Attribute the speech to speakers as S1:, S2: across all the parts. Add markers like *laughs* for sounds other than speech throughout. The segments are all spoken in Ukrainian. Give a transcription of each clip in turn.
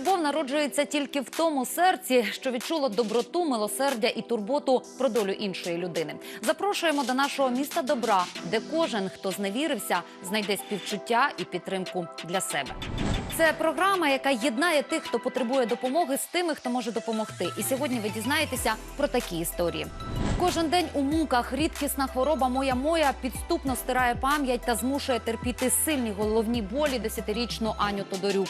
S1: Любов народжується тільки в тому серці, що відчуло доброту, милосердя і турботу про долю іншої людини. Запрошуємо до нашого міста добра, де кожен, хто зневірився, знайде співчуття і підтримку для себе. Це програма, яка єднає тих, хто потребує допомоги, з тими, хто може допомогти. І сьогодні ви дізнаєтеся про такі історії. Кожен день у муках рідкісна хвороба моя моя підступно стирає пам'ять та змушує терпіти сильні головні болі десятирічну Аню Тодорюк.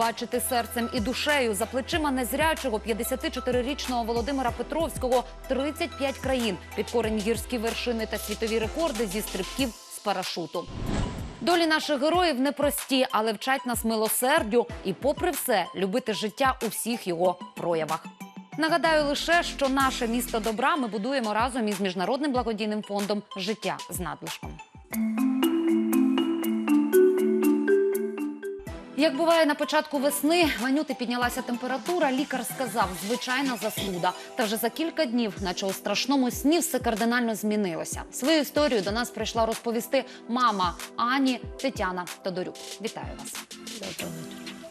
S1: Бачити серцем і душею за плечима незрячого 54-річного Володимира Петровського 35 країн, підкорені гірські вершини та світові рекорди зі стрибків з парашуту. Долі наших героїв непрості, але вчать нас милосердю і, попри все, любити життя у всіх його проявах. Нагадаю лише, що наше місто добра ми будуємо разом із міжнародним благодійним фондом Життя з надлишком. Як буває на початку весни, Ванюти піднялася температура. Лікар сказав, звичайна заслуда. Та вже за кілька днів, наче у страшному сні, все кардинально змінилося. Свою історію до нас прийшла розповісти мама Ані Тетяна Тодорюк. Вітаю вас.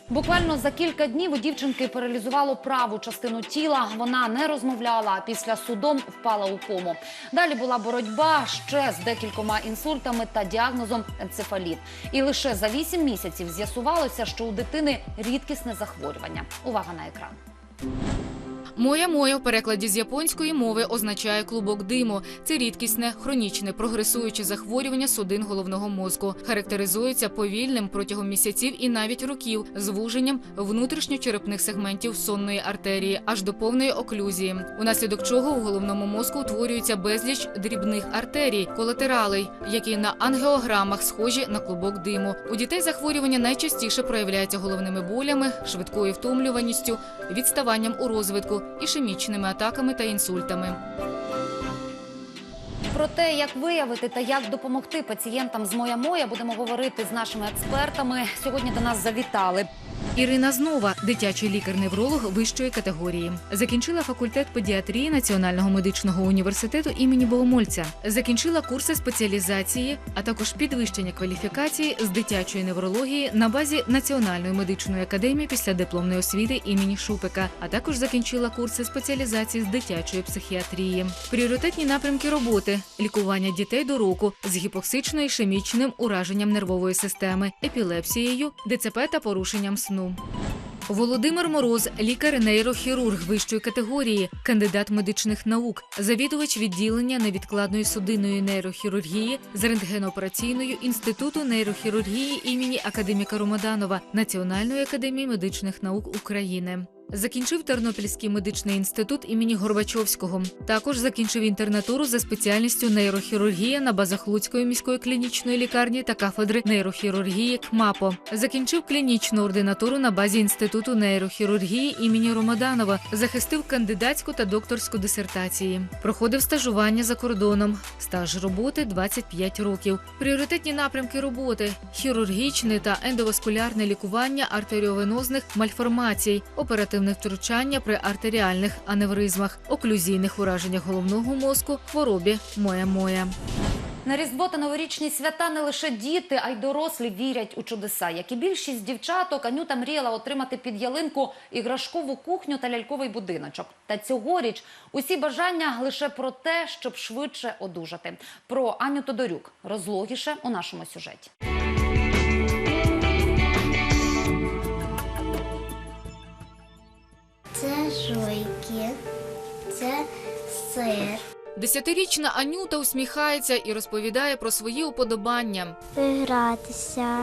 S1: Буквально за кілька днів у дівчинки паралізувало праву частину тіла. Вона не розмовляла, а після судом впала у кому. Далі була боротьба ще з декількома інсультами та діагнозом енцефаліт. І лише за вісім місяців з'ясувалося, що у дитини рідкісне захворювання. Увага на екран.
S2: Моя моя в перекладі з японської мови означає клубок диму. Це рідкісне, хронічне, прогресуюче захворювання судин головного мозку. Характеризується повільним протягом місяців і навіть років звуженням внутрішньочерепних сегментів сонної артерії аж до повної оклюзії, унаслідок чого у головному мозку утворюється безліч дрібних артерій, колатералей, які на ангіограмах схожі на клубок диму. У дітей захворювання найчастіше проявляється головними болями, швидкою втомлюваністю, відставанням у розвитку, ішемічними атаками та інсультами.
S1: Про те, як виявити та як допомогти пацієнтам з моя моя, будемо говорити з нашими експертами. Сьогодні до нас завітали.
S2: Ірина Знова, дитячий лікар-невролог вищої категорії, закінчила факультет педіатрії Національного медичного університету імені Богомольця, закінчила курси спеціалізації, а також підвищення кваліфікації з дитячої неврології на базі Національної медичної академії після дипломної освіти імені Шупика, а також закінчила курси спеціалізації з дитячої психіатрії. Пріоритетні напрямки роботи: лікування дітей до року з гіпоксично-ішемічним ураженням нервової системи, епілепсією, ДЦП та порушенням сну. Володимир Мороз, лікар-нейрохірург вищої категорії, кандидат медичних наук, завідувач відділення невідкладної судинної нейрохірургії з рентгенопераційною інституту нейрохірургії імені академіка Ромаданова Національної академії медичних наук України. Закінчив Тернопільський медичний інститут імені Горбачовського. Також закінчив інтернатуру за спеціальністю нейрохірургія на базах Луцької міської клінічної лікарні та кафедри нейрохірургії КМАПО. Закінчив клінічну ординатуру на базі інституту нейрохірургії імені Ромаданова. Захистив кандидатську та докторську дисертації. Проходив стажування за кордоном. Стаж роботи 25 років. Пріоритетні напрямки роботи: хірургічне та ендоваскулярне лікування артеріовенозних мальформацій, оперативне втручання при артеріальних аневризмах, оклюзійних ураженнях головного мозку, хворобі моя моя.
S1: На Різдво та новорічні свята не лише діти, а й дорослі вірять у чудеса. Як і більшість дівчаток, Анюта мріяла отримати під ялинку іграшкову кухню та ляльковий будиночок. Та цьогоріч усі бажання лише про те, щоб швидше одужати. Про Аню Тодорюк розлогіше у нашому сюжеті.
S3: Це жуйки, це сир.
S2: Десятирічна Анюта усміхається і розповідає про свої уподобання.
S3: Гратися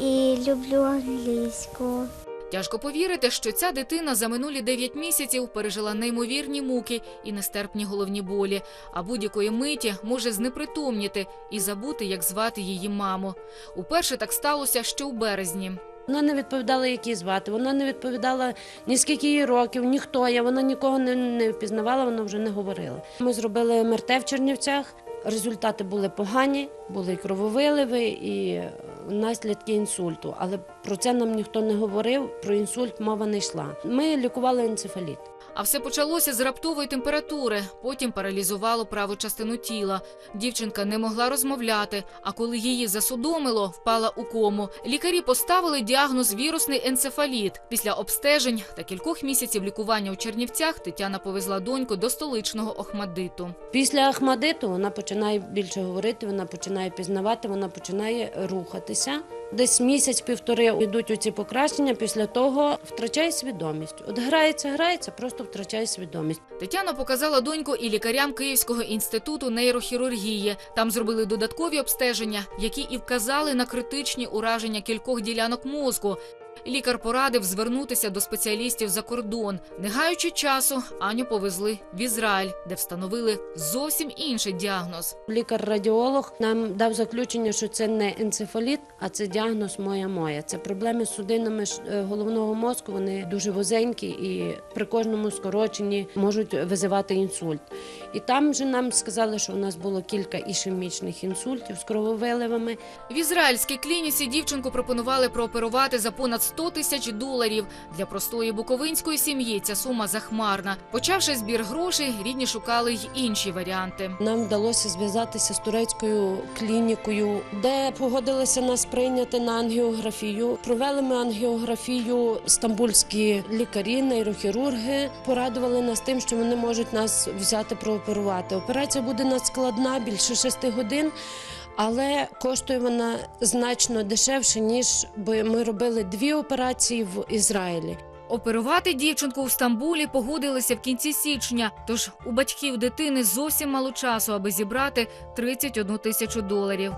S3: і люблю англійську.
S2: Тяжко повірити, що ця дитина за минулі 9 місяців пережила неймовірні муки і нестерпні головні болі, а будь-якої миті може знепритомніти і забути, як звати її маму. Уперше так сталося ще у березні.
S4: Вона не відповідала, як її звати. Вона не відповідала ні скільки їй років, ніхто я. Вона нікого не, не впізнавала, вона вже не говорила. Ми зробили МРТ в Чернівцях. Результати були погані, були крововиливи, і наслідки інсульту. Але Про це нам ніхто не говорив, про інсульт мова не йшла. Ми лікували енцефаліт.
S2: А все почалося з раптової температури, потім паралізувало праву частину тіла. Дівчинка не могла розмовляти, а коли її засудомило, впала у кому. Лікарі поставили діагноз вірусний енцефаліт. Після обстежень та кількох місяців лікування у Чернівцях Тетяна повезла доньку до столичного Охмадиту.
S4: Після Ахмадиту вона починає більше говорити, вона починає пізнавати, вона починає рухатися. Десь місяць-півтори йдуть оці покращення, після того втрачає свідомість. От грається, грається, просто втрачає свідомість.
S2: Тетяна показала доньку і лікарям Київського інституту нейрохірургії. Там зробили додаткові обстеження, які і вказали на критичні ураження кількох ділянок мозку. Лікар порадив звернутися до спеціалістів за кордон. Не гаючи часу, Аню повезли в Ізраїль, де встановили зовсім інший діагноз.
S4: Лікар-радіолог нам дав заключення, що це не енцефаліт, а це діагноз моя моя. Це проблеми з судинами е, головного мозку. Вони дуже вузенькі і при кожному скороченні можуть визивати інсульт. І там же нам сказали, що у нас було кілька ішемічних інсультів з крововиливами.
S2: В ізраїльській клініці дівчинку пропонували прооперувати за понад 100 тисяч доларів. Для простої буковинської сім'ї ця сума захмарна. Почавши збір грошей, рідні шукали й інші варіанти.
S4: Нам вдалося зв'язатися з турецькою клінікою, де погодилися нас прийняти на ангіографію. Провели ми ангіографію стамбульські лікарі, нейрохірурги. Порадували нас тим, що вони можуть нас взяти прооперувати. Операція буде надскладна, більше шести годин. Але коштує вона значно дешевше, ніж би ми робили дві операції в Ізраїлі.
S2: Оперувати дівчинку у Стамбулі погодилися в кінці січня. Тож у батьків дитини зовсім мало часу, аби зібрати 31 тисячу доларів.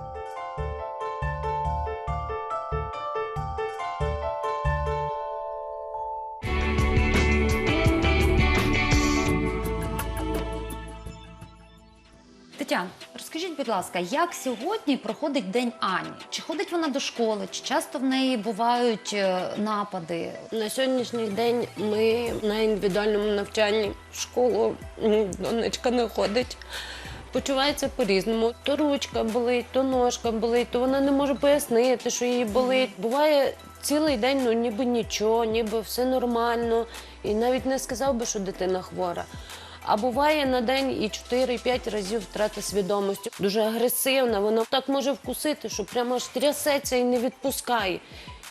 S1: Тетян, розкажіть, будь ласка, як сьогодні проходить день Ані? Чи ходить вона до школи? Чи часто в неї бувають е, напади?
S4: На сьогоднішній день ми на індивідуальному навчанні в школу донечка не ходить. Почувається по-різному. То ручка болить, то ножка болить, то вона не може пояснити, що її болить. Буває цілий день, ну ніби нічого, ніби все нормально. І навіть не сказав би, що дитина хвора. А буває на день і 4-5 разів втрата свідомості. Дуже агресивна, вона так може вкусити, що прямо аж трясеться і не відпускає.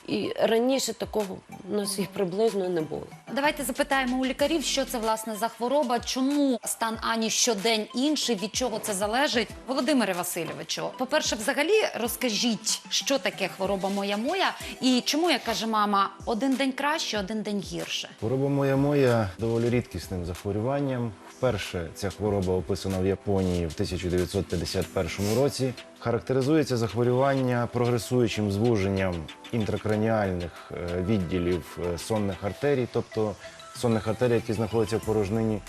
S4: І раніше такого у нас їх приблизно не було.
S1: Давайте запитаємо у лікарів, що це власне за хвороба, чому стан Ані щодень інший, від чого це залежить. Володимире Васильовичу, по-перше, взагалі розкажіть, що таке хвороба моя моя, і чому, як каже мама, один день краще, один день гірше.
S5: Хвороба моя моя доволі рідкісним захворюванням. Вперше ця хвороба описана в Японії в 1951 році. Характеризується захворювання прогресуючим звуженням інтракраніальних е, відділів е, сонних артерій, тобто сонних артерій, які знаходяться в порожнині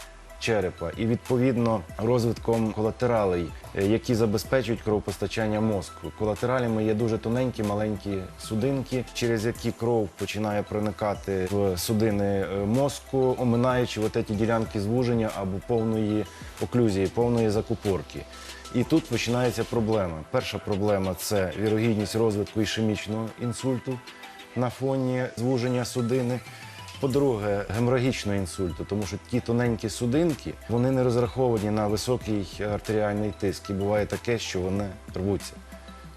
S5: черепа, і відповідно розвитком колатералей, е, які забезпечують кровопостачання мозку. Колатералями є дуже тоненькі маленькі судинки, через які кров починає проникати в судини е, мозку, оминаючи ці ділянки звуження або повної оклюзії, повної закупорки. І тут починається проблема. Перша проблема це вірогідність розвитку ішемічного інсульту на фоні звуження судини. По-друге, геморагічного інсульту, тому що ті тоненькі судинки вони не розраховані на високий артеріальний тиск. І буває таке, що вони рвуться.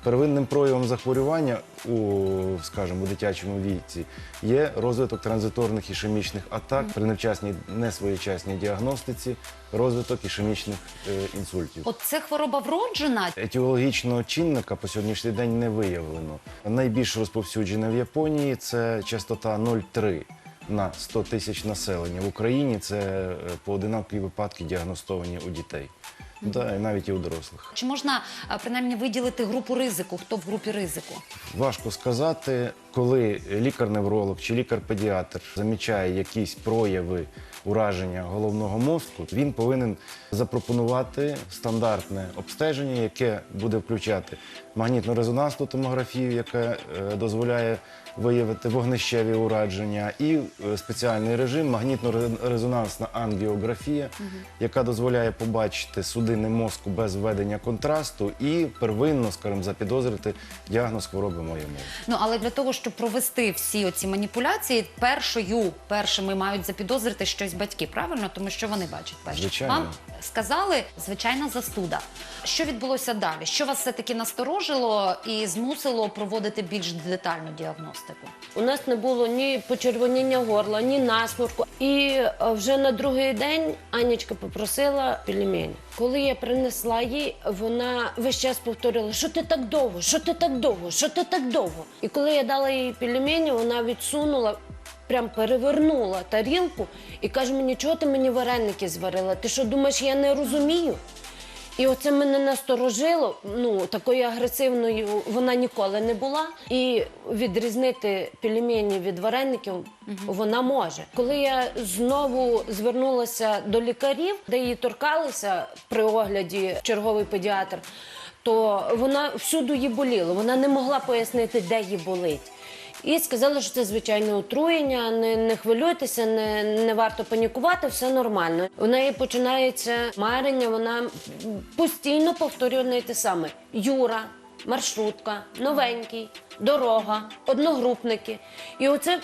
S5: Первинним проявом захворювання у, скажімо, у дитячому віці є розвиток транзиторних ішемічних атак при невчасній несвоєчасній діагностиці, розвиток ішемічних е, інсультів.
S1: От це хвороба вроджена.
S5: Етіологічного чинника по сьогоднішній день не виявлено. Найбільш розповсюджена в Японії це частота 0,3 на 100 тисяч населення. В Україні це е, поодинокі випадки діагностовані у дітей, да, і навіть і у дорослих.
S1: Чи можна е, принаймні виділити групу ризику? Хто в групі ризику?
S5: Важко сказати, коли лікар-невролог чи лікар-педіатр замічає якісь прояви ураження головного мозку, він повинен запропонувати стандартне обстеження, яке буде включати магнітно-резонансну томографію, яка е, дозволяє виявити вогнищеві ураження, і е, спеціальний режим магнітно-резонансна ангіографія, яка дозволяє побачити судини мозку без введення контрасту і первинно, скажімо, запідозрити діагноз хвороби моєї мови.
S1: Ну але для того, щоб провести всі оці маніпуляції, першою першими мають запідозрити щось батьки, правильно? Тому що вони бачать перше.
S5: Звичайно.
S1: Вам сказали звичайна застуда. Що відбулося далі? Що вас все таки насторожило і змусило проводити більш детальну діагностику?
S4: У нас не було ні почервоніння горла, ні насморку. І е, вже на другий день Анічка попросила пельмені. Коли я принесла їй, вона весь час повторила, що ти так довго, що ти так довго, що ти так довго. І коли я дала їй пельмені, вона відсунула. Прям перевернула тарілку і каже мені, чого ти мені вареники зварила? Ти що думаєш, я не розумію? І оце мене насторожило. Ну такою агресивною вона ніколи не була. І відрізнити пельмені від вареників вона може. Коли я знову звернулася до лікарів, де її торкалися при огляді черговий педіатр, то вона всюди її боліло. Вона не могла пояснити, де їй болить. І сказали, що це звичайне отруєння, не, не хвилюйтеся, не, не варто панікувати, все нормально. У неї починається марення, вона постійно повторює те саме: Юра, маршрутка, новенький, дорога, одногрупники. І оце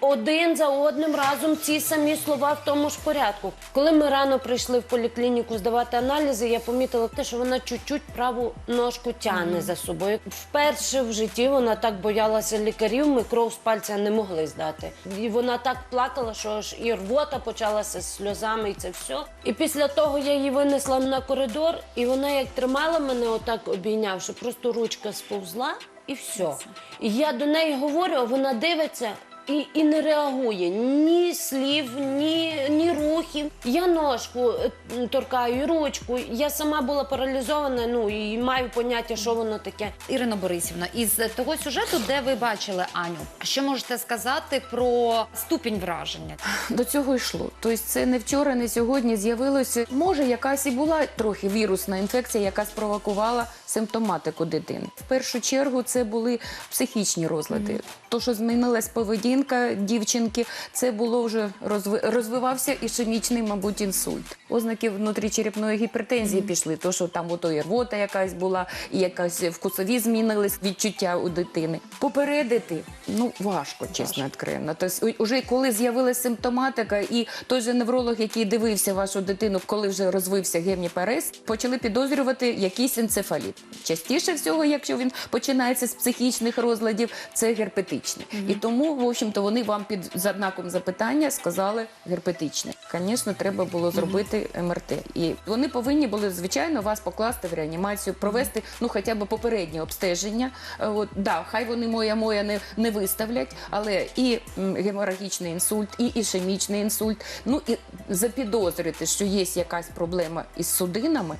S4: один за одним разом ці самі слова в тому ж порядку. Коли ми рано прийшли в поліклініку здавати аналізи, я помітила те, що вона чуть-чуть праву ножку тягне за собою. Вперше в житті вона так боялася лікарів, ми кров з пальця не могли здати. І вона так плакала, що аж і рвота почалася з сльозами, і це все. І після того я її винесла на коридор, і вона як тримала мене, отак обійнявши, просто ручка сповзла і все. І я до неї говорю, вона дивиться. І, і не реагує ні слів, ні, ні рухів. Я ножку е, торкаю, і ручку. Я сама була паралізована, ну і маю поняття, що воно таке.
S1: Ірино Борисівна, із того сюжету, де ви бачили Аню, що можете сказати про ступінь враження?
S6: До цього йшло. Тобто це не вчора, не сьогодні з'явилося. Може, якась і була трохи вірусна інфекція, яка спровокувала симптоматику дитини. В першу чергу це були психічні розлади. То, що змінилась поведінка дівчинки, це було вже розви... розвивався ішемічний, мабуть, інсульт. Ознаки внутрічерепної гіпертензії пішли. То, що там ото і рвота якась була, і якась вкусові змінились відчуття у дитини. Попередити ну важко, чесно відкривно. Тобто, уже коли з'явилася симптоматика, і той же невролог, який дивився вашу дитину, коли вже розвився геміпарез, почали підозрювати якийсь енцефаліт. Частіше всього, якщо він починається з психічних розладів, це герпетичний. І тому, в общем-то, вони вам під за знаком запитання сказали герпетичне. Звісно, треба було зробити МРТ. І вони повинні були, звичайно, вас покласти в реанімацію, провести ну хоча б попереднє обстеження. Е, От да, хай вони моя моя не, не виставлять, але і геморагічний інсульт, і ішемічний інсульт. Ну і запідозрити, що є якась проблема із судинами.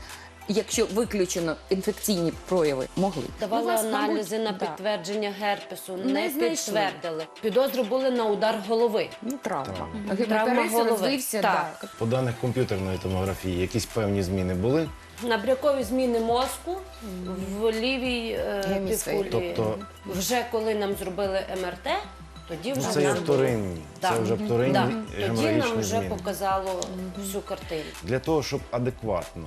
S6: Якщо виключено інфекційні прояви, могли
S4: Давали
S6: Ну, вас,
S4: аналізи
S6: мабуть,
S4: на
S6: да.
S4: підтвердження герпесу,
S6: Не
S4: не, підтвердили. Підозру були на удар голови.
S6: Ну, травма.
S4: Травма голови. Так.
S6: так.
S5: По даних комп'ютерної томографії, якісь певні зміни були.
S4: Набрякові зміни мозку в лівій е, півкулі.
S5: Тобто-
S4: Вже коли нам зробили МРТ, тоді
S5: Ну,
S4: вже
S5: це
S4: нам
S5: вторинні. Це вже вторинні
S4: Да. Тоді нам вже
S5: зміни.
S4: показало всю картину.
S5: Для того, щоб адекватно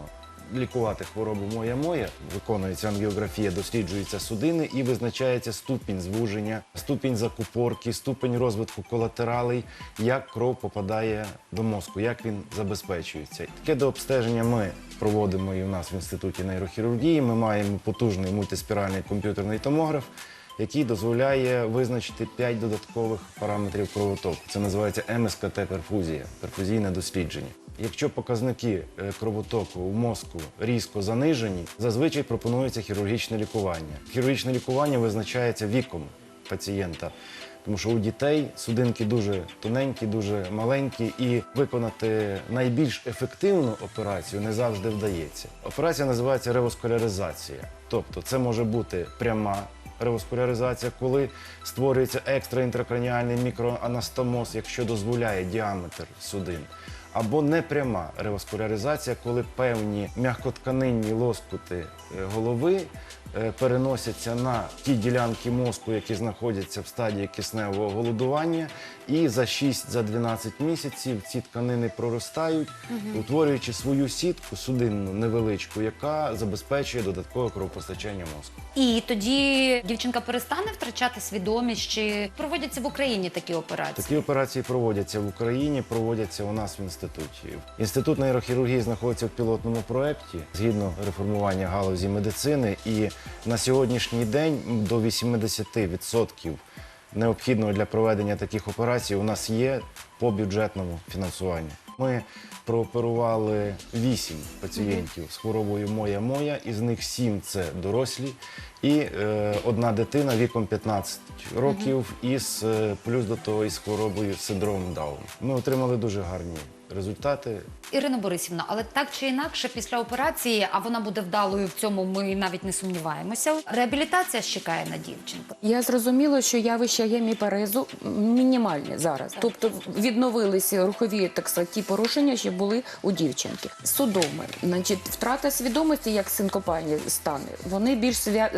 S5: лікувати хворобу моя моя, виконується ангіографія, досліджуються судини і визначається ступінь звуження, ступінь закупорки, ступінь розвитку колатералей, як кров попадає до мозку, як він забезпечується. Таке дообстеження ми проводимо і у нас в інституті нейрохірургії. Ми маємо потужний мультиспіральний комп'ютерний томограф. Який дозволяє визначити 5 додаткових параметрів кровотоку. Це називається МСКТ-перфузія, перфузійне дослідження. Якщо показники е, кровотоку у мозку різко занижені, зазвичай пропонується хірургічне лікування. Хірургічне лікування визначається віком пацієнта. Тому що у дітей судинки дуже тоненькі, дуже маленькі, і виконати найбільш ефективну операцію не завжди вдається. Операція називається ревоскуляризація. Тобто це може бути пряма ревоскуляризація, коли створюється екстраінтракраніальний мікроанастомоз, якщо дозволяє діаметр судин. або непряма реваскуляризація, коли певні м'якотканинні лоскути е, голови переносяться на ті ділянки мозку, які знаходяться в стадії кисневого голодування, і за 6-12 місяців ці тканини проростають, утворюючи свою сітку судинну невеличку, яка забезпечує додаткове кровопостачання мозку.
S1: І тоді дівчинка перестане втрачати свідомість, чи проводяться в Україні такі операції?
S5: Такі операції проводяться в Україні, проводяться у нас в інституті. Інститут нейрохірургії знаходиться в пілотному проєкті згідно реформування галузі медицини. І на сьогоднішній день до 80% необхідного для проведення таких операцій у нас є по бюджетному фінансуванню. Ми прооперували 8 пацієнтів з хворобою Моя Моя, із них 7 – це дорослі, і е, одна дитина віком 15 років, із е, плюс до того із хворобою синдромом Дауна. Ми отримали дуже гарні результати.
S1: Ірина Борисівна, але так чи інакше, після операції, а вона буде вдалою в цьому, ми навіть не сумніваємося. Реабілітація ж чекає на дівчинку.
S6: Я зрозуміла, що явища геміпарезу мінімальні зараз. Тобто відновилися рухові так сказати, ті порушення, що були у дівчинки. Судоми, значить, втрата свідомості, як синкопальні стани, вони більш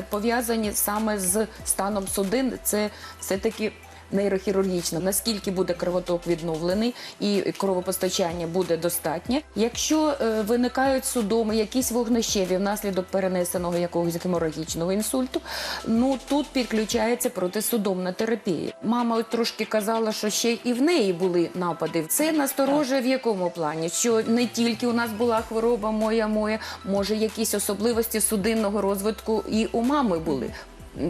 S6: пов'язані саме з станом судин. Це все-таки нейрохірургічно, наскільки буде кровоток відновлений і кровопостачання буде достатнє. Якщо е, виникають судоми, якісь вогнищеві внаслідок перенесеного якогось геморагічного інсульту, ну тут підключається протисудомна терапія. Мама трошки казала, що ще і в неї були напади. Це насторожує в якому плані? Що не тільки у нас була хвороба моя моя, може якісь особливості судинного розвитку і у мами були.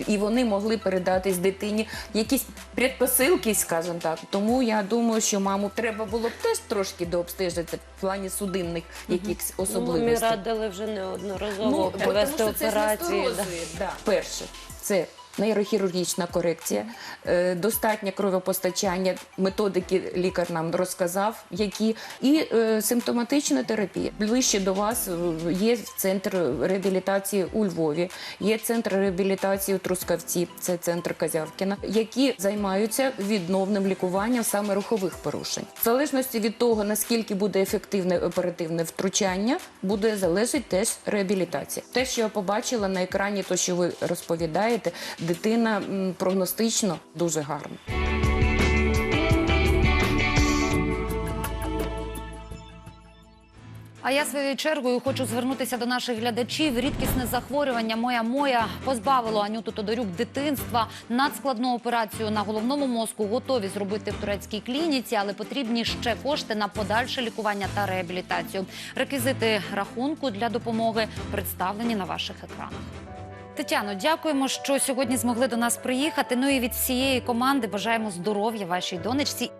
S6: І вони могли передатись дитині якісь предпосилки, скажімо так. Тому я думаю, що маму треба було б теж трошки дообстежити в плані судинних якихось
S4: Ну,
S6: Ми
S4: радили вже неодноразово
S6: Ну,
S4: провести
S6: тому що це ж
S4: операції. да.
S6: насторожує, да. Перше, це нейрохірургічна корекція, е, достатнє кровопостачання, методики лікар нам розказав, які і е, симптоматична терапія. Ближче до вас е, є центр реабілітації у Львові, є центр реабілітації у Трускавці, це центр Казявкіна, які займаються відновним лікуванням саме рухових порушень. В залежності від того, наскільки буде ефективне оперативне втручання, буде залежить теж реабілітація. Те, що я побачила на екрані, то що ви розповідаєте, дитина прогностично дуже гарна.
S1: А я своєю чергою хочу звернутися до наших глядачів. Рідкісне захворювання моя моя позбавило Анюту Тодорюк дитинства. Надскладну операцію на головному мозку готові зробити в турецькій клініці, але потрібні ще кошти на подальше лікування та реабілітацію. Реквізити рахунку для допомоги представлені на ваших екранах. Тетяно, дякуємо, що сьогодні змогли до нас приїхати. Ну і від всієї команди бажаємо здоров'я вашій донечці.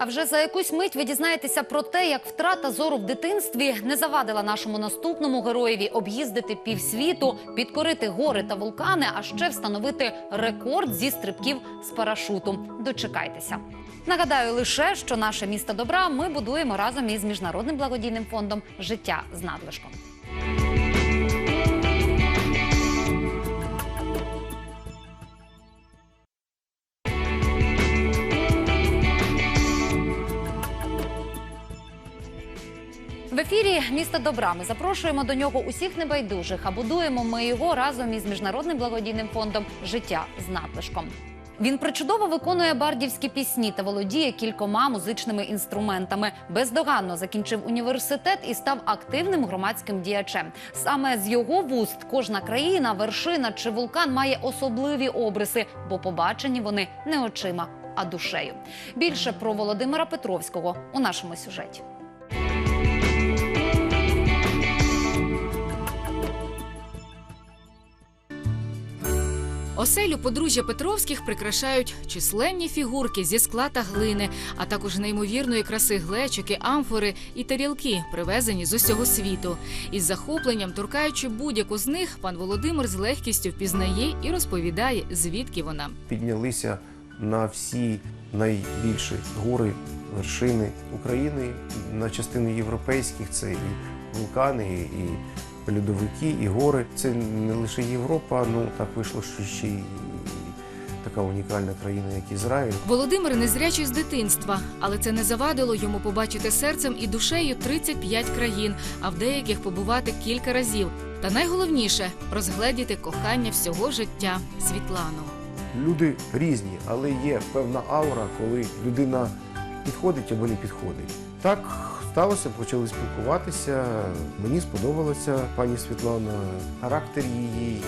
S1: А вже за якусь мить ви дізнаєтеся про те, як втрата зору в дитинстві не завадила нашому наступному героєві об'їздити півсвіту, підкорити гори та вулкани, а ще встановити рекорд зі стрибків з парашуту. Дочекайтеся. Нагадаю лише, що наше місто добра ми будуємо разом із міжнародним благодійним фондом Життя з надлишком. В ефірі місто добра. Ми запрошуємо до нього усіх небайдужих, а будуємо ми його разом із міжнародним благодійним фондом Життя з надлишком. Він причудово виконує бардівські пісні та володіє кількома музичними інструментами. Бездоганно закінчив університет і став активним громадським діячем. Саме з його вуст кожна країна, вершина чи вулкан має особливі обриси, бо побачені вони не очима, а душею. Більше про Володимира Петровського у нашому сюжеті.
S2: Оселю подружжя Петровських прикрашають численні фігурки зі скла та глини, а також неймовірної краси глечики, амфори і тарілки, привезені з усього світу. Із захопленням, торкаючи будь-яку з них, пан Володимир з легкістю впізнає і розповідає, звідки вона.
S7: піднялися на всі найбільші гори, вершини України, на частину європейських це і вулкани, і льодовики, і гори. Це не лише Європа, ну так вийшло, що ще й така унікальна країна, як Ізраїль.
S2: Володимир незрячий з дитинства, але це не завадило йому побачити серцем і душею 35 країн, а в деяких побувати кілька разів. Та найголовніше розгледіти кохання всього життя Світлану.
S7: Люди різні, але є певна аура, коли людина підходить або не підходить. Так сталося, почали спілкуватися. Мені сподобалася пані Світлана, характер її, і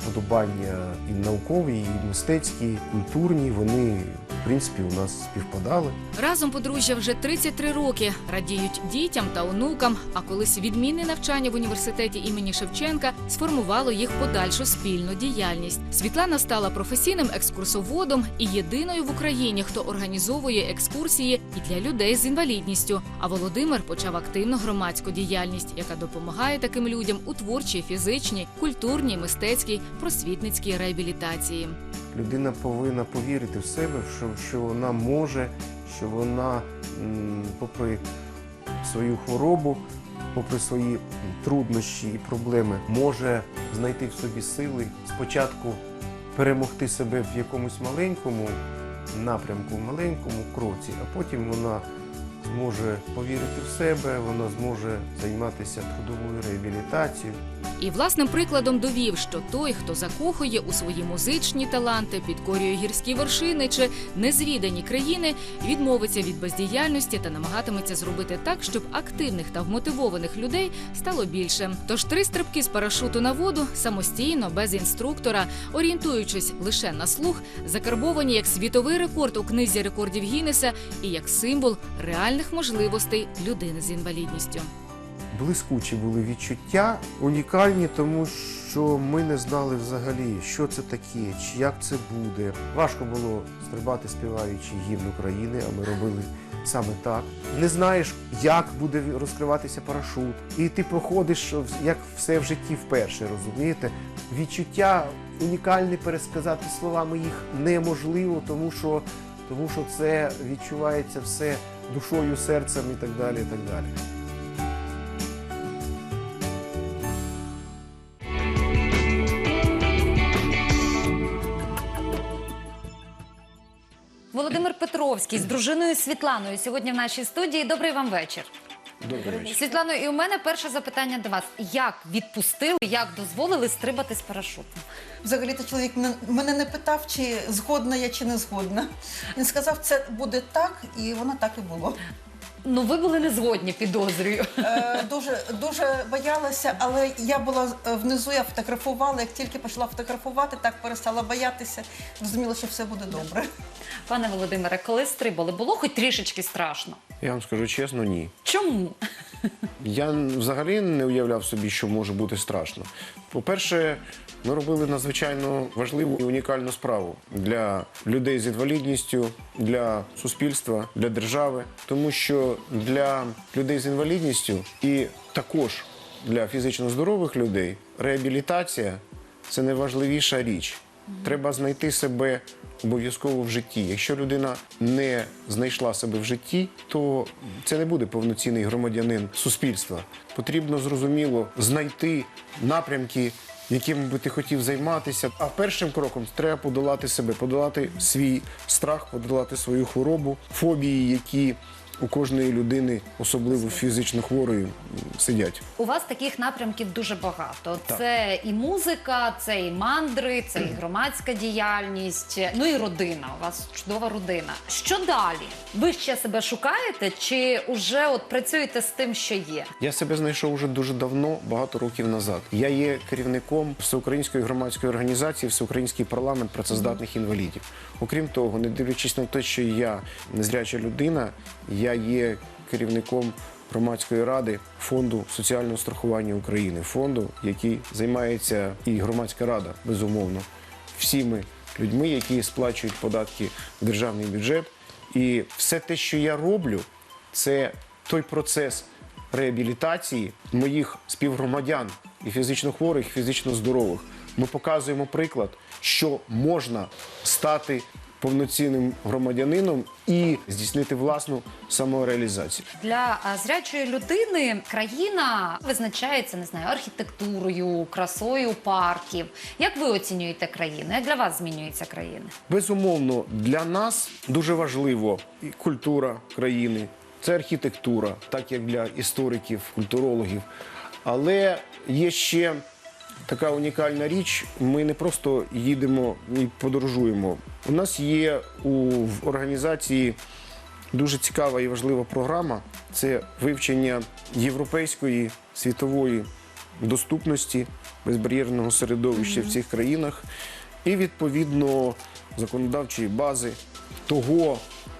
S7: вподобання і наукові, і мистецькі, і культурні. Вони, принципі, у нас співпадали.
S2: Разом подружжя вже 33 роки радіють дітям та онукам. А колись відмінне навчання в університеті імені Шевченка сформувало їх подальшу спільну діяльність. Світлана стала професійним екскурсоводом і єдиною в Україні, хто організовує екскурсії і для людей з інвалідністю. А Володимир почав активну громадську діяльність, яка допомагає таким людям у творчій, фізичній, культурній, мистецькій, просвітницькій реабілітації.
S7: Людина повинна повірити в себе, що, що вона може, що вона, попри свою хворобу, попри свої труднощі і проблеми, може знайти в собі сили спочатку перемогти себе в якомусь маленькому напрямку, маленькому кроці, а потім вона зможе повірити в себе, вона зможе займатися трудовою реабілітацією.
S2: І власним прикладом довів, що той, хто закохує у свої музичні таланти, підкорює гірські вершини чи незвідані країни, відмовиться від бездіяльності та намагатиметься зробити так, щоб активних та вмотивованих людей стало більше. Тож три стрибки з парашуту на воду самостійно, без інструктора, орієнтуючись лише на слух, закарбовані як світовий рекорд у книзі рекордів Гіннеса і як символ реальних можливостей людини з інвалідністю.
S7: Блискучі були відчуття, унікальні, тому що ми не знали взагалі, що це таке, чи як це буде. Важко було стрибати, співаючи гімн України, а ми робили саме так. Не знаєш, як буде розкриватися парашут. І ти проходиш як все в житті вперше, розумієте? Відчуття унікальні пересказати словами їх неможливо, тому що, тому що це відчувається все душою, серцем і так далі. І так далі.
S1: Володимир з дружиною Світланою сьогодні в нашій студії. Добрий вам вечір.
S5: Добрий вечір.
S1: Світлано, і у мене перше запитання до вас: як відпустили, як дозволили стрибати з парашутом?
S8: Взагалі-то чоловік мен- мене не питав, чи згодна я, чи не згодна. Він сказав, це буде так, і воно так і було.
S1: Ну, ви були не згодні, підозрюю.
S8: Е, дуже, дуже боялася, але я була е, внизу, я фотографувала. Як тільки почала фотографувати, так перестала боятися. Розуміла, що все буде добре.
S1: Пане Володимире, коли стрибали, було хоч трішечки страшно.
S7: Я вам скажу чесно, ні.
S1: Чому?
S7: Я взагалі не уявляв собі, що може бути страшно. По-перше, ми робили надзвичайно важливу і унікальну справу для людей з інвалідністю, для суспільства, для держави, тому що для людей з інвалідністю і також для фізично здорових людей реабілітація це найважливіша річ. Треба знайти себе обов'язково в житті. Якщо людина не знайшла себе в житті, то це не буде повноцінний громадянин суспільства. Потрібно зрозуміло знайти напрямки, якими би ти хотів займатися. А першим кроком треба подолати себе, подолати свій страх, подолати свою хворобу, фобії, які у кожної людини, особливо фізично хворої, сидять.
S1: У вас таких напрямків дуже багато. Це і музика, це і мандри, це і громадська діяльність, ну і родина. У вас чудова родина. Що далі? Ви ще себе шукаєте, чи вже от працюєте з тим, що є?
S7: Я себе знайшов уже дуже давно, багато років назад. Я є керівником всеукраїнської громадської організації Всеукраїнський парламент працездатних інвалідів. Окрім того, не дивлячись на те, що я незряча людина, я є керівником громадської ради фонду соціального страхування України, фонду, який займається і громадська рада, безумовно, всіми людьми, які сплачують податки в державний бюджет. І все те, що я роблю, це той процес реабілітації моїх співгромадян і фізично хворих, і фізично здорових. Ми показуємо приклад, що можна стати повноцінним громадянином і здійснити власну самореалізацію.
S1: Для зрячої людини країна визначається, не знаю, архітектурою, красою парків. Як ви оцінюєте країну? Як для вас змінюється країна?
S7: Безумовно, для нас дуже важливо і культура країни, це архітектура, так як для істориків, культурологів. Але є ще така унікальна річ: ми не просто їдемо і подорожуємо. У нас є у в організації дуже цікава і важлива програма. Це вивчення європейської світової доступності безбар'єрного середовища в цих країнах. І відповідно законодавчої бази того,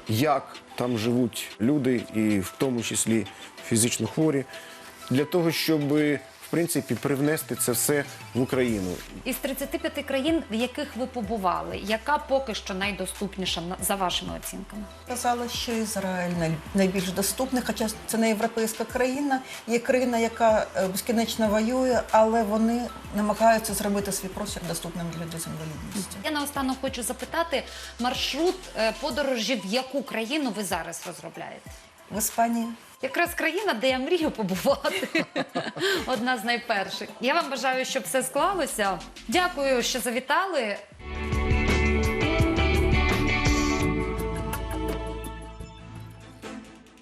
S7: як там живуть люди, і в тому числі фізично хворі, для того, щоб в принципі привнести це все в Україну.
S1: Із 35 країн, в яких ви побували, яка поки що найдоступніша за вашими оцінками?
S8: Казала, що Ізраїль найбільш доступний, хоча це не європейська країна, є країна, яка е, безкінечно воює, але вони намагаються зробити свій простір доступним для людей з інвалідністю.
S1: Я наостанок хочу запитати маршрут е, подорожі, в яку країну ви зараз розробляєте?
S8: В Іспанії
S1: Якраз країна, де я мрію побувати. *laughs* Одна з найперших. Я вам бажаю, щоб все склалося. Дякую, що завітали.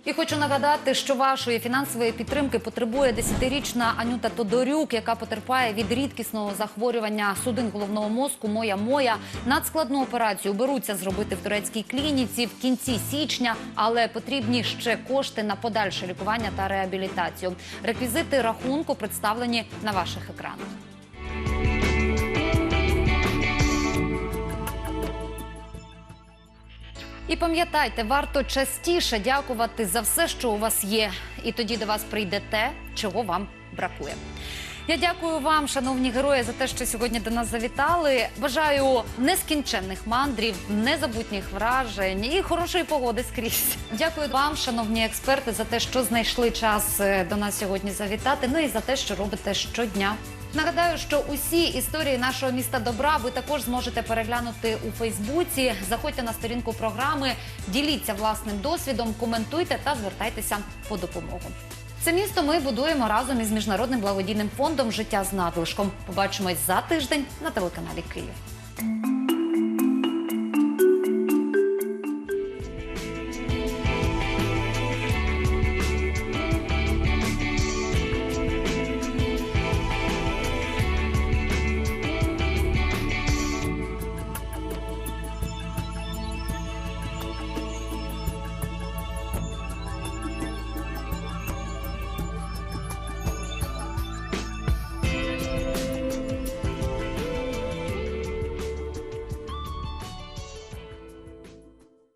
S1: І хочу нагадати, що вашої фінансової підтримки потребує десятирічна Анюта Тодорюк, яка потерпає від рідкісного захворювання судин головного мозку. Моя моя надскладну операцію беруться зробити в турецькій клініці в кінці січня, але потрібні ще кошти на подальше лікування та реабілітацію. Реквізити рахунку представлені на ваших екранах. І пам'ятайте, варто частіше дякувати за все, що у вас є, і тоді до вас прийде те, чого вам бракує. Я дякую вам, шановні герої, за те, що сьогодні до нас завітали. Бажаю нескінченних мандрів, незабутніх вражень і хорошої погоди скрізь. Дякую вам, шановні експерти, за те, що знайшли час е, до нас сьогодні завітати. Ну і за те, що робите щодня. Нагадаю, що усі історії нашого міста добра ви також зможете переглянути у Фейсбуці. Заходьте на сторінку програми, діліться власним досвідом, коментуйте та звертайтеся по допомогу. Це місто ми будуємо разом із міжнародним благодійним фондом Життя з надлишком. Побачимось за тиждень на телеканалі Київ.